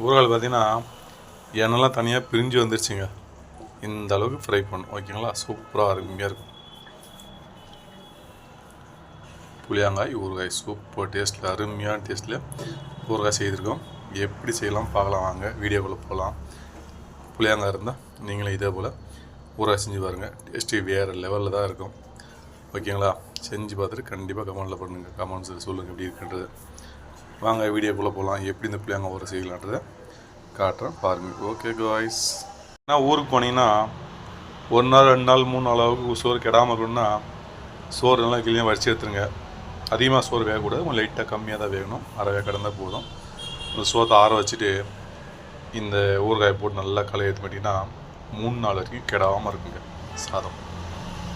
ஊறுகாய் பார்த்தீங்கன்னா எண்ணெய்லாம் தனியாக பிரிஞ்சு வந்துருச்சுங்க. இந்த அளவுக்கு ஃப்ரை பண்ணும். ஓகேங்களா? சூப்பராக அருமையாக இருக்கும். புளியாங்காய் ஊறுகாய். சூப்பர் டேஸ்ட்டில் அருமையான டேஸ்ட்டில் ஊறுகாய் செய்திருக்கோம். எப்படி செய்யலாம் பார்க்கலாம். வாங்க வீடியோக்குள்ளே போகலாம் புளியாங்காய் இருந்தால் நீங்களும் இதே போல் ஊறுகாய் செஞ்சு பாருங்கள் டேஸ்ட்டு வேறு லெவலில் தான் இருக்கும். ஓகேங்களா? செஞ்சு பார்த்துட்டு கண்டிப்பாக கமெண்டில் பண்ணுங்கள் கமெண்ட்ஸில் சொல்லுங்கள் எப்படி இருக்குன்றது. வாங்க வீடியோக்குள்ளே போகலாம் எப்படி இந்த பிள்ளைங்க ஊற செய்யலான்றதை காட்டுறேன். பாருங்கள் ஓகே காய்ஸ் நான் ஊருக்கு போனீங்கன்னா ஒரு நாள் ரெண்டு நாள் மூணு நாள் அளவுக்கு சோறு கெடாமல் இருக்கணும்னா சோறு நல்லா கிளியாக வடிச்சு எடுத்துருங்க. அதிகமாக சோறு வேகக்கூடாது. கொஞ்சம் லைட்டாக கம்மியாக தான் வேகணும். அரை வேக கிடந்தால் போதும். இந்த சோத்தை ஆற வச்சுட்டு இந்த ஊறுகாய் போட்டு நல்லா களை ஏற்ற மாட்டிங்கன்னா மூணு நாள் வரைக்கும் கெடாமல் இருக்குங்க. சாதம்.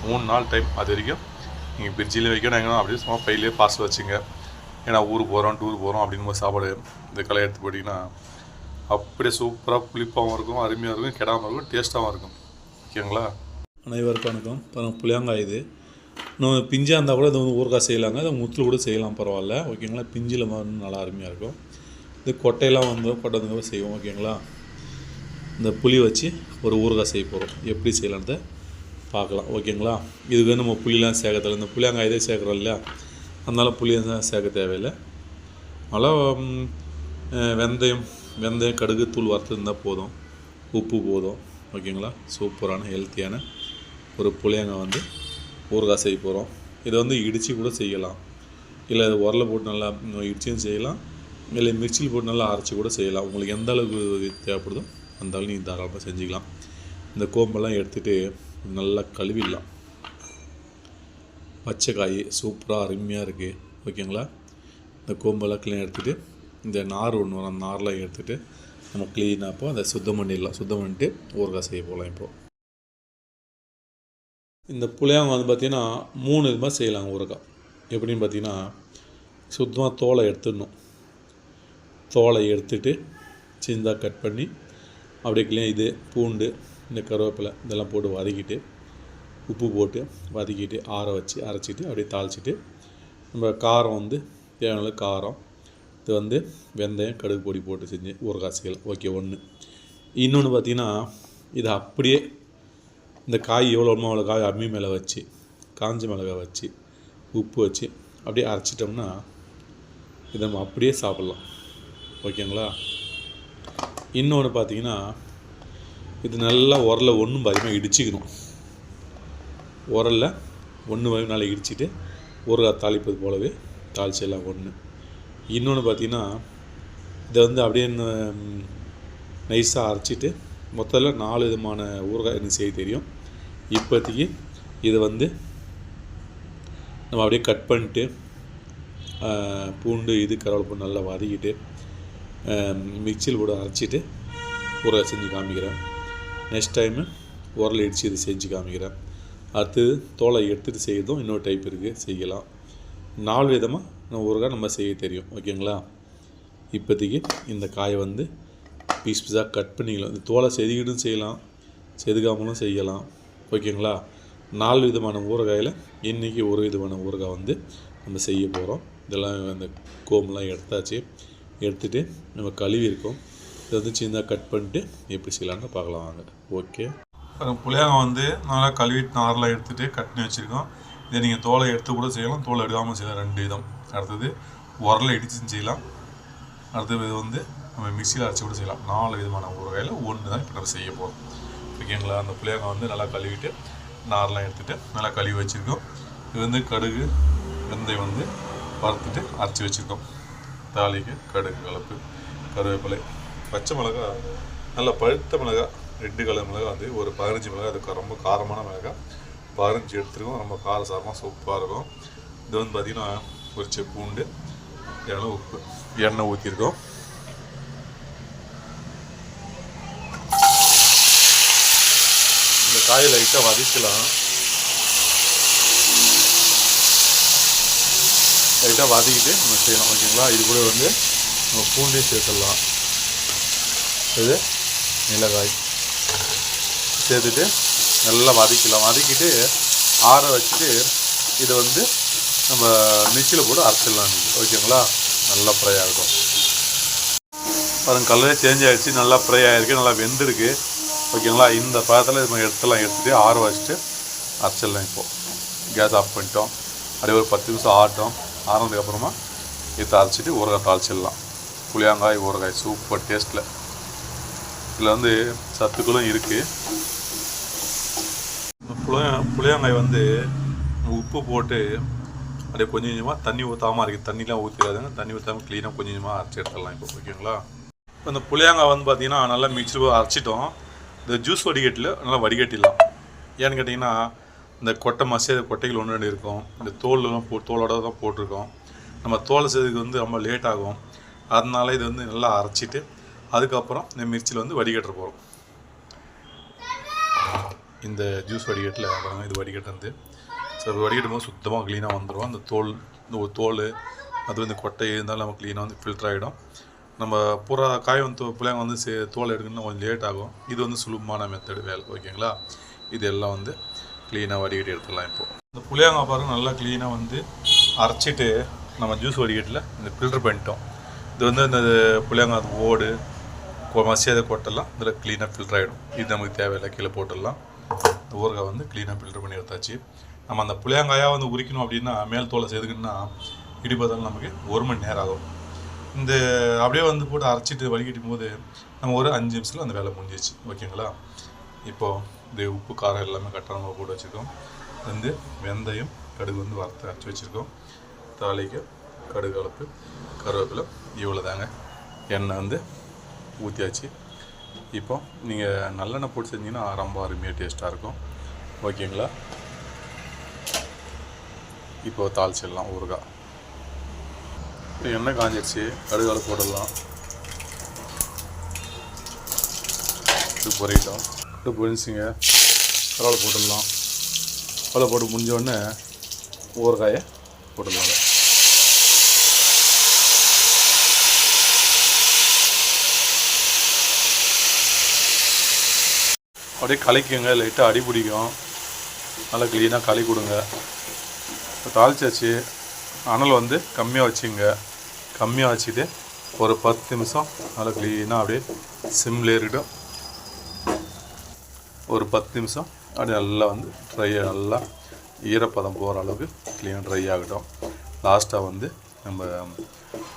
மூணு நாள் டைம் அது வரைக்கும் நீங்கள் ஃப்ரிட்ஜில் வைக்கணும் எங்கன்னா அப்படியே சும்மா பையிலே பாஸ் வச்சுங்க. ஏன்னா ஊருக்கு போகிறோம் டூர் போகிறோம் அப்படின்னு சாப்பாடு இந்த களை எடுத்து போட்டிங்கன்னா அப்படியே சூப்பராக புளிப்பாகவும் இருக்கும் அருமையாக இருக்கும் கெடாமல் இருக்கும் டேஸ்ட்டாகவும் இருக்கும். ஓகேங்களா? அனைவருக்கும் வணக்கம். பாருங்க புளியாங்காய் இது. இன்னும் பிஞ்சாக இருந்தால் கூட இது வந்து ஊறுகாய் செய்யலாங்க. இது முத்தில் கூட செய்யலாம் பரவாயில்ல. ஓகேங்களா? பிஞ்சில் வந்து நல்லா அருமையாக இருக்கும். இது கொட்டையெல்லாம் வந்து கொட்டை வந்து செய்வோம் ஓகேங்களா? இந்த புளி வச்சு ஒரு ஊறுகாய் செய்ய போகிறோம் எப்படி செய்யலான்றதை பார்க்கலாம் ஓகேங்களா? இதுக்கு நம்ம புளிலாம் சேர்க்கறதில்ல இந்த புளியாங்காய் இதே சேர்க்குறோம் இல்லையா? அதனால புளியெல்லாம் சேர்க்க தேவையில்லை. அதனால் வெந்தயம் வெந்தயம் கடுகு தூள் வறுத்துருந்தால் போதும். உப்பு போதும். ஓகேங்களா? சூப்பரான ஹெல்த்தியான ஒரு புளியங்காய் வந்து ஊறுகாய் செய்ய போகிறோம் இதை வந்து இடித்து கூட செய்யலாம். இல்லை அது உரல போட்டு நல்லா இடிச்சியும் செய்யலாம். இல்லை மிக்சியில் போட்டு நல்லா அரைச்சி கூட செய்யலாம். உங்களுக்கு எந்த அளவுக்கு தேவைப்படுதோ அந்த அளவு நீங்கள் தாராளமாக செஞ்சுக்கலாம். இந்த கோம்பெல்லாம் எடுத்துகிட்டு நல்லா கழுவிடலாம். பச்சை காய் சூப்பராக அருமையாக இருக்குது ஓகேங்களா? இந்த கோம்பெல்லாம் க்ளீன் எடுத்துகிட்டு இந்த நார் ஒன்று வரும் அந்த நார்லாம் எடுத்துகிட்டு நம்ம க்ளீனாக அப்போ அதை சுத்தம் பண்ணிடலாம். சுத்தம் பண்ணிட்டு ஊறுகாய் செய்ய போகலாம் இப்போது இந்த புளியாங்க வந்து பார்த்திங்கன்னா மூணு விதமாக செய்யலாம் ஊறுகாய். எப்படின்னு பார்த்தீங்கன்னா சுத்தமாக தோலை எடுத்துடணும். தோலை எடுத்துட்டு சின்னதாக கட் பண்ணி அப்படியே க்ளீன் இது பூண்டு இந்த கருவேப்பிலை இதெல்லாம் போட்டு வதக்கிட்டு உப்பு போட்டு வதக்கிட்டு ஆற வச்சு அரைச்சிட்டு அப்படியே தாளிச்சிட்டு நம்ம காரம் வந்து தேவையான காரம் இது வந்து வெந்தயம் கடுகு பொடி போட்டு செஞ்சு ஊறுகாய் ஓகே ஒன்று இன்னொன்று பார்த்தீங்கன்னா இது அப்படியே இந்த காய் எவ்வளோ அவ்வளோ காய் அம்மி மேலே வச்சு காஞ்ச மிளகாய் வச்சு உப்பு வச்சு அப்படியே அரைச்சிட்டோம்னா இதை நம்ம அப்படியே சாப்பிட்லாம். ஓகேங்களா? இன்னொன்று பார்த்தீங்கன்னா இது நல்லா உரல ஒன்றும் பயமாக இடிச்சிக்கணும். உரலில் ஒன்று வகை இடிச்சிட்டு ஊறுகாய் தாளிப்பது போலவே தாளிச்சிடலாம் ஒன்று இன்னொன்று பார்த்தீங்கன்னா இதை வந்து அப்படியே நைஸாக அரைச்சிட்டு மொத்தத்தில் நாலு விதமான ஊறுகாய் எனக்கு செய்ய தெரியும். இப்போதைக்கு இதை வந்து நம்ம அப்படியே கட் பண்ணிட்டு பூண்டு இது கருவேப்பிலை நல்லா வதக்கிட்டு மிக்சியில் கூட அரைச்சிட்டு ஊறுகாய் செஞ்சு காமிக்கிறேன். நெக்ஸ்ட் டைமு உரல் இடித்து இது செஞ்சு காமிக்கிறேன். அடுத்தது தோலை எடுத்துகிட்டு செய்கிறதும் இன்னொரு டைப் இருக்குது செய்யலாம். நாலு விதமாக நம்ம ஊறுகாய் நம்ம செய்ய தெரியும். ஓகேங்களா இப்போதைக்கு இந்த காயை வந்து பீஸ் பீஸாக கட் பண்ணிக்கலாம். இந்த தோலை செதுக்கிட்டும் செய்யலாம். செதுக்காமலும் செய்யலாம். ஓகேங்களா நாலு விதமான ஊறுகாயில் இன்றைக்கி ஒரு விதமான ஊறுகாய் வந்து நம்ம செய்ய போகிறோம் இதெல்லாம் அந்த கோம்லாம் எடுத்தாச்சு. எடுத்துகிட்டு நம்ம கழுவி இருக்கோம் இதை வந்து சின்னதாக கட் பண்ணிட்டு எப்படி செய்யலாம்னு பார்க்கலாம் வாங்க. ஓகே புளியாங்காய் வந்து நல்லா கழுவிட்டு நாரெலாம் எடுத்துகிட்டு கட் பண்ணி வச்சுருக்கோம். இதை நீங்கள் தோலை எடுத்து கூட செய்யலாம். தோலை எடுக்காமல் செய்யலாம். ரெண்டு விதம். அடுத்தது உரலை இடிச்சும் செய்யலாம். அடுத்தது இது வந்து நம்ம மிக்சியில் அரைச்சி கூட செய்யலாம். நாலு விதமான ஊறுகாயில் ஒன்று தான் இப்போ நம்ம செய்ய போகிறோம் ஓகேங்களா? அந்த புளியாங்காய் வந்து நல்லா கழுவிட்டு நாரெலாம் எடுத்துகிட்டு நல்லா கழுவி வச்சுருக்கோம். இது வந்து கடுகு வெந்தயம் வந்து வறுத்துட்டு அரைச்சி வச்சுருக்கோம். தாளிக்கு கடுகு கலப்பு கருவேப்பிலை பச்சை மிளகா நல்லா பழுத்த மிளகா ரெண்டு கலர் மிளகா வந்து ஒரு பதினஞ்சு மிளகா அது ரொம்ப காரமான மிளகா. பதினஞ்சு எடுத்துருக்கோம் ரொம்ப காரசாரமாக சூப்பராக இருக்கும். இது வந்து பார்த்திங்கன்னா பொரிச்ச பூண்டு எண்ணெய் உப்பு எண்ணெய் ஊற்றிருக்கோம் இந்த காயை லைட்டாக வதக்கலாம். லைட்டாக வதக்கிட்டு நம்ம செய்யலாம் ஓகேங்களா? இது கூட வந்து நம்ம பூண்டையும் சேர்த்துடலாம். இது மிளகாய். சேர்த்துட்டு நல்லா வதக்கிடலாம். வதக்கிட்டு ஆற வச்சுட்டு இதை வந்து நம்ம மிக்சியில் போட்டு அரைச்சிடலாம். ஓகேங்களா? நல்லா ஃப்ரை ஆகிடும் பாருங்க கலரே சேஞ்ச் ஆகிடுச்சு நல்லா ஃப்ரை ஆகிருக்கு நல்லா வெந்திருக்கு. ஓகேங்களா? இந்த பழத்தில் நம்ம எடுத்துலாம் எடுத்துகிட்டு ஆற வச்சுட்டு அரைச்சிடலாம் இப்போது கேஸ் ஆஃப் பண்ணிட்டோம். அப்படியே ஒரு பத்து நிமிஷம் ஆட்டோம் ஆறினதுக்கப்புறமா இதை அரைச்சிட்டு ஊறுகாய் தாளிச்சிடலாம். புளியாங்காய் ஊறுகாய். சூப்பர் டேஸ்ட்டில் இதில் வந்து சத்துக்களும் இருக்குது புளிய புளியங்காய் வந்து உப்பு போட்டு அப்படியே கொஞ்சம் கொஞ்சமாக தண்ணி ஊற்றாமல் இருக்குது தண்ணிலாம் ஊற்றிடாதுங்க தண்ணி ஊற்றாமல் க்ளீனாக கொஞ்சம் கொஞ்சமாக அரைச்சி எடுத்துடலாம் இப்போ ஓகேங்களா? இப்போ இந்த புளியங்காய் வந்து பார்த்திங்கன்னா நல்லா மிக்சர் அரைச்சிட்டோம். இந்த ஜூஸ் வடிகட்டில் நல்லா வடிகட்டிடலாம். ஏன்னு கேட்டிங்கன்னா இந்த கொட்டை மசியாத கொட்டைகள் ஒன்று ரெண்டு இருக்கும். இந்த தோல்லாம் போ தோலோட தான் போட்டிருக்கோம். நம்ம தோலை செய்யறதுக்கு வந்து ரொம்ப லேட் ஆகும். அதனால இது வந்து நல்லா அரைச்சிட்டு அதுக்கப்புறம் இந்த மிர்ச்சியில் வந்து வடிகட்டுற போகிறோம் இந்த ஜூஸ் வடிகட்டில் பாருங்க இது வடிகட்டு வந்து ஸோ அது வடிகட்டும் போது சுத்தமாக க்ளீனாக வந்துடும் அந்த தோல் இந்த ஒரு தோல் அது வந்து கொட்டை இருந்தாலும் நம்ம க்ளீனாக வந்து ஃபில்டர் ஆகிடும். நம்ம பூரா காய் வந்து தோ- புளியாங்க வந்து சே தோல் எடுக்கணும்னா கொஞ்சம் லேட் ஆகும். இது வந்து சுலபமான மெத்தடு வேலை ஓகேங்களா இது எல்லாம் வந்து க்ளீனாக வடிகட்டி எடுத்துடலாம் இப்போது இந்த புளியாங்காய் பாருங்கள் நல்லா க்ளீனாக வந்து அரைச்சிட்டு நம்ம ஜூஸ் வடிகட்டில் இந்த ஃபில்டர் பண்ணிட்டோம். இது வந்து இந்த புளியாங்காய் ஓடு மசியாத கொட்டெல்லாம் இதில் க்ளீனாக ஃபில்டர் ஆகிடும். இது நமக்கு தேவையில்லை கீழே போட்டுடலாம். இந்த ஊறுகாய் வந்து க்ளீனாக ஃபில்டர் பண்ணி எடுத்தாச்சு. நம்ம அந்த புளியாங்காயாக வந்து உரிக்கணும் அப்படின்னா மேல் தோலை செதுக்குன்னா இடிப்பதால் நமக்கு ஒரு மணி நேரம் ஆகும். இந்த அப்படியே வந்து போட்டு அரைச்சிட்டு வடிகட்டும் போது நம்ம ஒரு அஞ்சு நிமிஷத்தில் அந்த வேலை முடிஞ்சிச்சு ஓகேங்களா? இப்போது இந்த உப்பு காரம் எல்லாமே கரெக்டாக நம்ம போட்டு வச்சுருக்கோம். வந்து வெந்தயம் கடுகு வந்து வறுத்து அரைச்சி வச்சுருக்கோம். தாளிக்கு கடுகு அளப்பு கருவேப்பிலை இவ்வளோ தாங்க எண்ணெய் வந்து ஊற்றியாச்சு இப்போ நீங்கள் நல்லெண்ணெய் போட்டு செஞ்சீங்கன்னா ரொம்ப அருமையாக டேஸ்ட்டாக இருக்கும். ஓகேங்களா? இப்போ தாளிச்சிடலாம் ஊறுகாய். இப்போ எண்ணெய் காஞ்சிருச்சு. கடுகால் போடலாம். இது பொறிட்டோம் இது பொரிச்சுங்க கருவாலை போட்டுடலாம். கருவாலை போட்டு முடிஞ்ச உடனே ஊறுகாயை போட்டுடலாம். அப்படியே கலைக்குங்க லைட்டாக அடி பிடிக்கும். நல்லா க்ளீனாக களி கொடுங்க. இப்போ தாளிச்சாச்சு. அனல் வந்து கம்மியாக வச்சுங்க. கம்மியாக வச்சுட்டு ஒரு பத்து நிமிஷம் நல்லா க்ளீனாக அப்படியே சிம்மில் இருக்கட்டும் ஒரு பத்து நிமிஷம் அப்படியே நல்லா வந்து ட்ரை நல்லா ஈரப்பதம் போகிற அளவுக்கு க்ளீனாக ட்ரை ஆகட்டும். லாஸ்ட்டாக வந்து நம்ம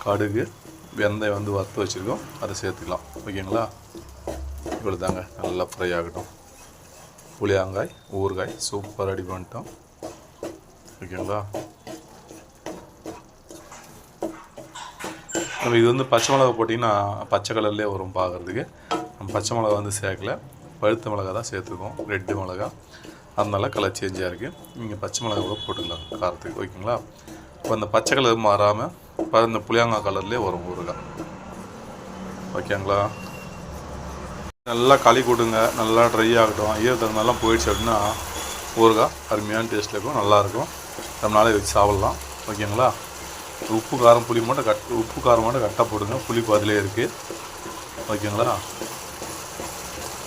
கடுகு வெந்தயம் வந்து வறுத்து வச்சுருக்கோம். அதை சேர்த்துக்கலாம். ஓகேங்களா? இவ்வளோ தாங்க நல்லா ஃப்ரை ஆகட்டும் புளியாங்காய் ஊறுகாய் சூப்பர் ரெடி பண்ணிட்டோம். ஓகேங்களா? நம்ம இது வந்து பச்சை மிளகா போட்டிங்கன்னா பச்சை கலர்லேயே வரும் பார்க்குறதுக்கு. நம்ம பச்சை மிளகா வந்து சேர்க்கல. பழுத்த மிளகா தான் சேர்த்துருக்கோம் ரெட்டு மிளகா. அதனால கலர் சேஞ்சாக இருக்குது நீங்கள் பச்சை மிளகா கூட போட்டுக்கலாம் காரத்துக்கு. ஓகேங்களா? இப்போ அந்த பச்சை கலர் மாறாமல் இப்போ இந்த புளியாங்காய் கலர்லேயே வரும் ஊறுகாய். ஓகேங்களா? நல்லா களி கொடுங்க நல்லா ட்ரை ஆகட்டும் ஈரத்தகுந்தெல்லாம் போயிடுச்சு அப்படின்னா ஊறுகாய் அருமையான டேஸ்ட்டில் இருக்கும் நல்லாயிருக்கும் ரொம்ப நாளே வச்சு சாப்பிட்லாம். ஓகேங்களா? உப்பு காரம் புளி மட்டும் கட் உப்பு காரம் மட்டும் கரெக்டாக போடுங்க. புளிப்பு அதிலே இருக்குது ஓகேங்களா?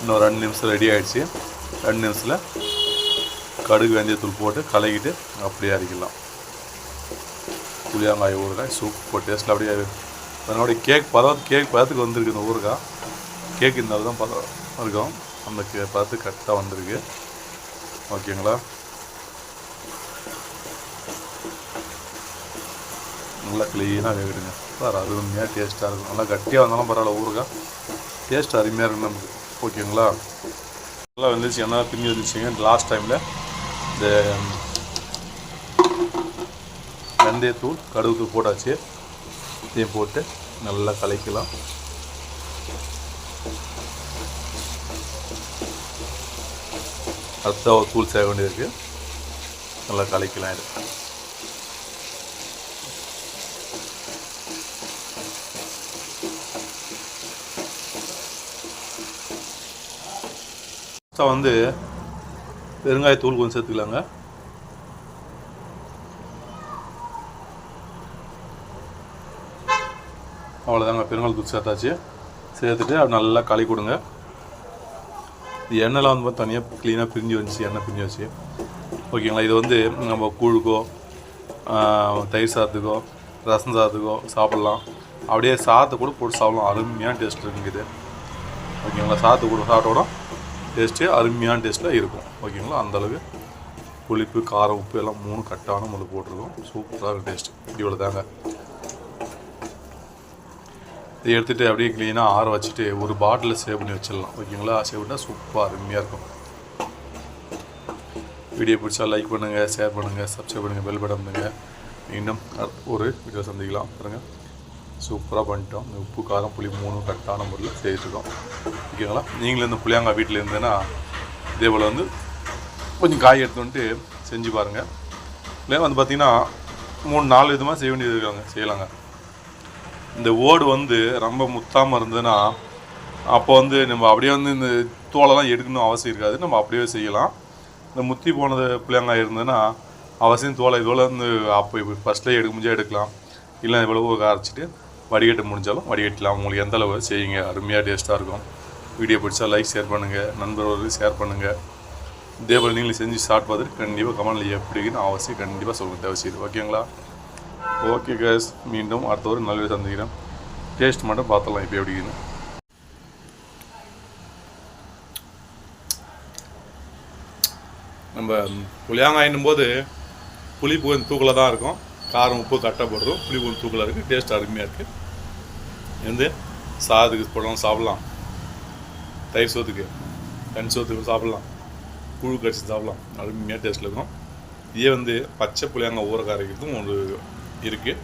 இன்னும் ரெண்டு நிமிஷம் ரெடி ஆகிடுச்சு ரெண்டு நிமிஷத்தில் கடுகு வெந்தயத்தூள் போட்டு கலக்கிட்டு அப்படியே அரைக்கலாம். புளியாங்காய் ஊறுகாய் சூப்பர் டேஸ்ட்டில் அப்படியே அதனுடைய கேக் பதம் கேக் பதத்துக்கு வந்திருக்கு இந்த ஊறுகாய். கேக் இந்த தான் பதம் இருக்கும் அந்த கே பார்த்து கரெக்டாக வந்திருக்கு ஓகேங்களா நல்லா க்ளீனாக வேகிடுங்க சார் அருமையாக டேஸ்ட்டாக இருக்கும். நல்லா கட்டியாக வந்தாலும் பரவாயில்ல ஊறுகாய். டேஸ்ட் அருமையாக இருக்கும் நமக்கு. ஓகேங்களா நல்லா வந்துச்சு என்ன பிரிஞ்சு வந்துச்சுங்க லாஸ்ட் டைமில் இந்த வெந்தயத்தூள் கடுகுத்தூள் போட்டாச்சு. இதையும் போட்டு நல்லா கலைக்கலாம். அடுத்த ஒரு தூள் செய்ய வேண்டியது நல்லா கலக்கலாம் இது. லாஸ்ட்டாக வந்து பெருங்காயத்தூள் கொஞ்சம் சேர்த்துக்கலாங்க. அவ்வளோதாங்க பெருங்காயத்தூள் சேர்த்தாச்சு. சேர்த்துட்டு அது நல்லா களி கொடுங்க. இது எண்ணெய்லாம் வந்து தனியாக க்ளீனாக பிரிஞ்சு வந்துச்சு எண்ணெய் பிரிஞ்சு வச்சு ஓகேங்களா? இது வந்து நம்ம கூழுக்கோ தயிர் சாதத்துக்கோ ரசம் சாதத்துக்கோ சாப்பிட்லாம். அப்படியே சாதத்தை கூட போட்டு சாப்பிடலாம். அருமையான டேஸ்ட் இருக்குது ஓகேங்களா? சாதத்தை கூட சாப்பிட்டோட டேஸ்ட்டு அருமையான டேஸ்ட்டில் இருக்கும். ஓகேங்களா? அந்தளவுக்கு புளிப்பு காரம் உப்பு எல்லாம் மூணு கட்டான முழு போட்டிருக்கோம். சூப்பராக இருக்கும் டேஸ்ட் இவ்வளோ தாங்க இதை எடுத்துகிட்டு அப்படியே க்ளீனாக ஆற வச்சுட்டு ஒரு பாட்டிலில் சேவ் பண்ணி வச்சிடலாம். ஓகேங்களா? சேவ் பண்ணால் சூப்பராக அருமையாக இருக்கும். வீடியோ பிடிச்சா லைக் பண்ணுங்கள் ஷேர் பண்ணுங்கள் சப்ஸ்கிரைப் பண்ணுங்கள் பெல் பட்டன் பண்ணுங்கள் இன்னும் ஒரு வீடியோ சந்திக்கலாம். பாருங்கள் சூப்பராக பண்ணிட்டோம். உப்பு காரம் புளி மூணு கரெக்டான முறையில் செய்துருக்கோம் ஓகேங்களா? நீங்களும் இந்த புளியாங்காய் வீட்டில் இருந்தேன்னா இதே போல் வந்து கொஞ்சம் காய் எடுத்து வந்துட்டு செஞ்சு பாருங்கள் இல்லை வந்து பார்த்திங்கன்னா மூணு நாலு விதமாக செய்ய வேண்டியது இருக்காங்க. செய்யலாங்க. இந்த ஓடு வந்து ரொம்ப முத்தாமல் இருந்ததுன்னா அப்போ வந்து நம்ம அப்படியே வந்து இந்த தோலெல்லாம் எடுக்கணும் அவசியம் இருக்காது. நம்ம அப்படியே செய்யலாம். இந்த முத்தி போனது பிள்ளைங்க இருந்ததுன்னா அவசியம் தோலை இதோல வந்து அப்போ இப்போ ஃபஸ்ட்லேயே எடுக்க முடிஞ்சால் எடுக்கலாம். இல்லை இவ்வளவு அரைச்சிட்டு வடிகட்ட முடிஞ்சாலும் வடிகட்டலாம். உங்களுக்கு எந்த அளவு செய்யுங்க. அருமையாக டேஸ்ட்டாக இருக்கும். வீடியோ பிடிச்சா லைக் ஷேர் பண்ணுங்கள் நண்பர்களுக்கு ஷேர் பண்ணுங்கள் இதே போல் நீங்களும் செஞ்சு ஸ்டார்ட் பார்த்துட்டு கண்டிப்பாக கமெண்ட்டில் எப்படின்னு அவசியம் கண்டிப்பாக சொல்லுங்கள் அவசியம் ஓகேங்களா ஓகே கேஸ் மீண்டும் அடுத்த ஒரு நல்ல சந்திக்கிறேன். டேஸ்ட் மட்டும் பார்த்துடலாம் இப்போ எப்படின்னு நம்ம புளியாங்காயின்னும் போது புளிப்பு கொஞ்சம் தூக்கில் தான் இருக்கும். காரம் உப்பு கரெக்டாக போடுறோம் புளி கொஞ்சம் தூக்கில் இருக்குது டேஸ்ட் அருமையாக இருக்குது வந்து சாதத்துக்கு போடலாம் சாப்பிட்லாம். தயிர் சோத்துக்கு கண் சோத்துக்கு சாப்பிட்லாம். புழு கடிச்சு சாப்பிட்லாம். அருமையாக டேஸ்ட்டில் இருக்கும். இதே வந்து பச்சை புளியாங்காய் ஊற அரைக்கிறதும் ஒரு இருக்குது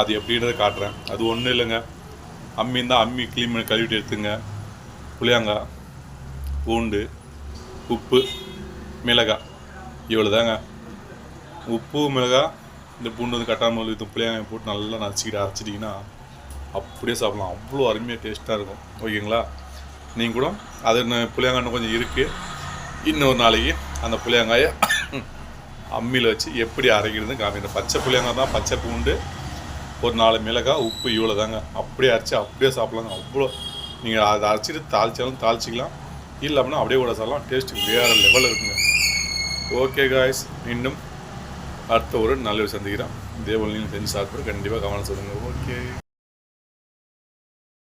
அது எப்படின்றத காட்டுறேன். அது ஒன்றும் இல்லைங்க. அம்மி இருந்தால் அம்மி க்ளீன் பண்ணி கழுவிட்டு எடுத்துங்க. புளியாங்காய் பூண்டு உப்பு மிளகாய். இவ்வளோ தாங்க உப்பு மிளகாய் இந்த பூண்டு வந்து கட்டாமல் இந்த புளியாங்காய் போட்டு நல்லா நச்சுக்கிட்டு அரைச்சிட்டிங்கன்னா அப்படியே சாப்பிடலாம். அவ்வளோ அருமையாக டேஸ்ட்டாக இருக்கும். ஓகேங்களா? நீங்கள் கூட அது இன்னும் புளியாங்காய் இன்னும் கொஞ்சம் இருக்குது இன்னொரு நாளைக்கு அந்த புளியாங்காயை அம்மியில் வச்சு எப்படி அரைக்கிறதுன்னு காமிக்கிறேன். பச்சை புளியங்காய் தான் பச்சை பூண்டு ஒரு நாலு மிளகாய் உப்பு இவ்வளோ தாங்க அப்படியே அரைச்சி அப்படியே சாப்பிட்லாங்க. அவ்வளோ நீங்கள் அதை அரைச்சிட்டு தாளிச்சாலும் தாளிச்சிக்கலாம். இல்லை அப்படின்னா அப்படியே கூட சாப்பிடலாம். டேஸ்ட்டு வேறு லெவலில் இருக்குங்க. ஓகே காய்ஸ் இன்னும் அடுத்த ஒரு நல்ல சந்திக்கிறேன். இதே போல் நீங்கள் செஞ்சு சாப்பிட்டு கண்டிப்பாக கவனம் சொல்லுங்கள் ஓகே